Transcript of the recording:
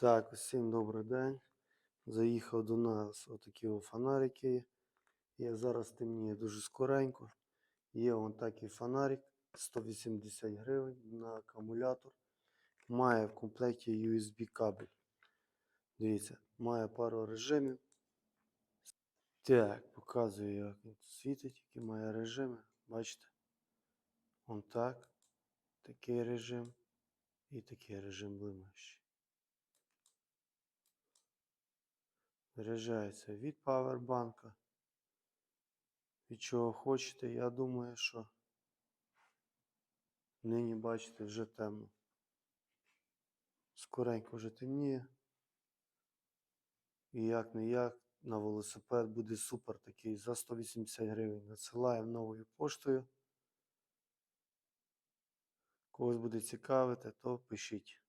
Так, усім добрий день. Заїхав до нас отакі фонарики. Я зараз темніє дуже скоренько. Є вон такий фонарик 180 гривень на акумулятор. Має в комплекті USB кабель. Дивіться, має пару режимів. Так, показую, як він світить, які має режими. Бачите? Вон так. Такий режим. І такий режим блимаючий. Заряджається від павербанка. Від чого хочете. Я думаю, що нині бачите вже темно. Скоренько вже темніє. І як не як на велосипед буде супер такий за 180 гривень. Надсилаємо новою поштою. Когось буде цікавити, то пишіть.